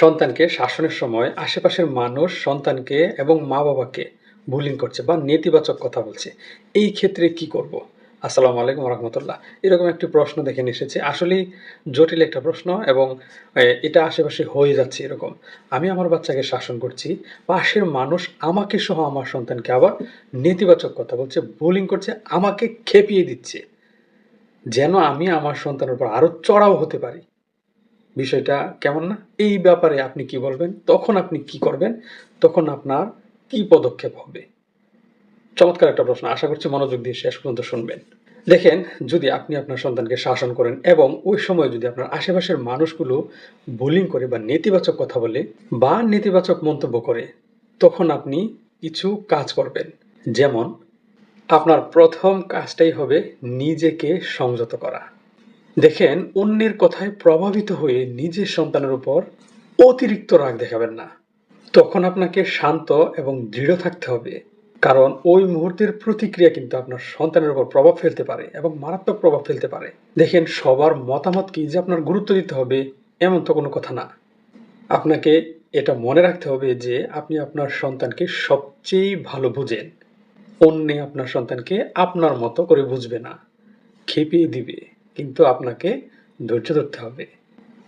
সন্তানকে শাসনের সময় আশেপাশের মানুষ সন্তানকে এবং মা বাবাকে বুলিং করছে বা নেতিবাচক কথা বলছে। এই ক্ষেত্রে কি করব? আসসালামু আলাইকুম রহমতুল্লাহ এরকম একটি প্রশ্ন দেখে এসেছে। আসলেই জটিল একটা প্রশ্ন এবং এটা আশেপাশে হয়ে যাচ্ছে এরকম। আমি আমার বাচ্চাকে শাসন করছি, পাশের মানুষ আমাকে সহ আমার সন্তানকে আবার নেতিবাচক কথা বলছে বোলিং করছে, আমাকে খেপিয়ে দিচ্ছে। যেন আমি আমার সন্তানের উপর আরও চড়াও হতে পারি। বিষয়টা কেমন না? এই ব্যাপারে আপনি কি বলবেন? তখন আপনি কি করবেন? তখন আপনার কি পদক্ষেপ হবে? চমৎকার একটা প্রশ্ন। আশা করছি মনোযোগ দিয়ে শেষ পর্যন্ত শুনবেন। দেখেন, যদি আপনি আপনার সন্তানকে শাসন করেন এবং ওই সময় যদি আপনার আশেপাশের মানুষগুলো বুলিং করে বা নেতিবাচক কথা বলে বা নেতিবাচক মন্তব্য করে, তখন আপনি কিছু কাজ করবেন। যেমন, আপনার প্রথম কাজটাই হবে নিজেকে সংযত করা। দেখেন, অন্যের কথায় প্রভাবিত হয়ে নিজের সন্তানের উপর অতিরিক্ত রাগ দেখাবেন না। তখন আপনাকে শান্ত এবং দৃঢ় থাকতে হবে। কারণ ওই মুহূর্তের প্রতিক্রিয়া কিন্তু আপনার সন্তানের উপর প্রভাব ফেলতে পারে এবং মারাত্মক প্রভাব ফেলতে পারে। দেখেন, সবার মতামত কি যে আপনার গুরুত্ব দিতে হবে এমন তো কোনো কথা না। আপনাকে এটা মনে রাখতে হবে যে আপনি আপনার সন্তানকে সবচেয়ে ভালো বুঝেন। অন্যে আপনার সন্তানকে আপনার মতো করে বুঝবে না। খেপিয়ে দিবে। কিন্তু আপনাকে ধৈর্য ধরতে হবে।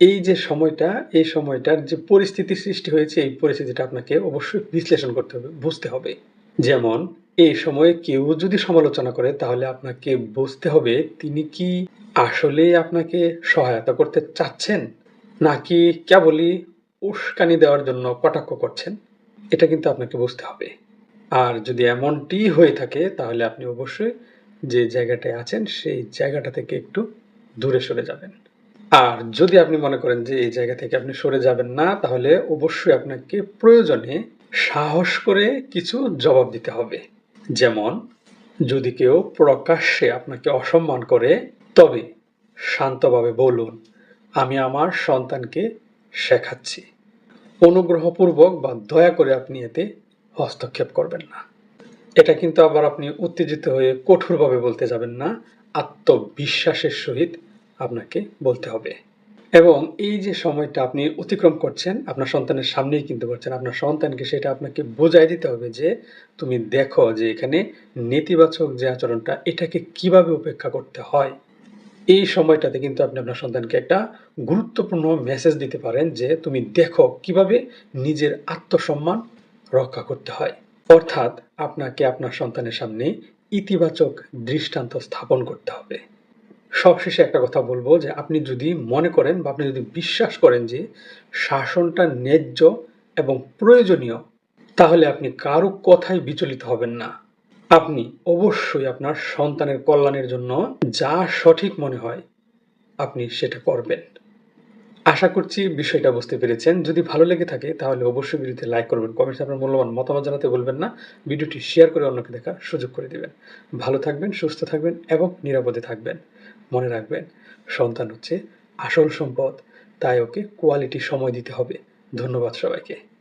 এই যে সময়টা, এই সময়টার যে পরিস্থিতি সৃষ্টি হয়েছে, এই পরিস্থিতিটা আপনাকে অবশ্যই বিশ্লেষণ করতে হবে, বুঝতে হবে। যেমন, এই সময়ে কেউ যদি সমালোচনা করে, তাহলে আপনাকে বুঝতে হবে তিনি কি আসলে আপনাকে সহায়তা করতে চাচ্ছেন, নাকি কেবলই উস্কানি দেওয়ার জন্য কটাক্ষ করছেন, এটা কিন্তু আপনাকে বুঝতে হবে। আর যদি এমনটি হয়ে থাকে, তাহলে আপনি অবশ্যই যে জায়গাটায় আছেন, সেই জায়গাটা থেকে একটু দূরে সরে যাবেন। আর যদি আপনি মনে করেন যে এই জায়গা থেকে আপনি সরে যাবেন না, তাহলে অবশ্যই আপনাকে প্রয়োজনে সাহস করে কিছু জবাব দিতে হবে। যেমন, যদি কেউ প্রকাশ্যে আপনাকে অসম্মান করে, তবে শান্তভাবে বলুন, আমি আমার সন্তানকে শেখাচ্ছি। অনুগ্রহপূর্বক বা দয়া করে আপনি এতে হস্তক্ষেপ করবেন না। এটা কিন্তু আবার আপনি উত্তেজিত হয়ে কঠোরভাবে বলতে যাবেন না, আত্মবিশ্বাসের সহিত আপনাকে বলতে হবে। এবং এই যে সময়টা আপনি অতিক্রম করছেন, আপনার সন্তানের সামনেই কিন্তু করছেন। আপনার সন্তানকে সেটা আপনাকে বোঝাই দিতে হবে যে, তুমি দেখো যে এখানে নেতিবাচক যে আচরণটা, এটাকে কীভাবে উপেক্ষা করতে হয়। এই সময়টাতে কিন্তু আপনি আপনার সন্তানকে একটা গুরুত্বপূর্ণ মেসেজ দিতে পারেন যে, তুমি দেখো কীভাবে নিজের আত্মসম্মান রক্ষা করতে হয়। অর্থাৎ আপনাকে আপনার সন্তানের সামনে ইতিবাচক দৃষ্টান্ত স্থাপন করতে হবে। সবশেষে একটা কথা বলব যে আপনি যদি মনে করেন বা আপনি যদি বিশ্বাস করেন যে শাসনটা ন্যায্য এবং প্রয়োজনীয়, তাহলে আপনি কারও কথায় বিচলিত হবেন না। আপনি অবশ্যই আপনার সন্তানের কল্যাণের জন্য যা সঠিক মনে হয় আপনি সেটা করবেন। আশা করছি বিষয়টা বুঝতে পেরেছেন। যদি ভালো লেগে থাকে, তাহলে অবশ্যই ভিডিওতে লাইক করবেন কমেন্টে আপনার মূল্যবান মতামত জানাতে বলবেন না। ভিডিওটি শেয়ার করে অন্যকে দেখার সুযোগ করে দিবেন। ভালো থাকবেন, সুস্থ থাকবেন এবং নিরাপদে থাকবেন। মনে রাখবেন সন্তান হচ্ছে আসল সম্পদ তাই ওকে কোয়ালিটি সময় দিতে হবে। ধন্যবাদ সবাইকে।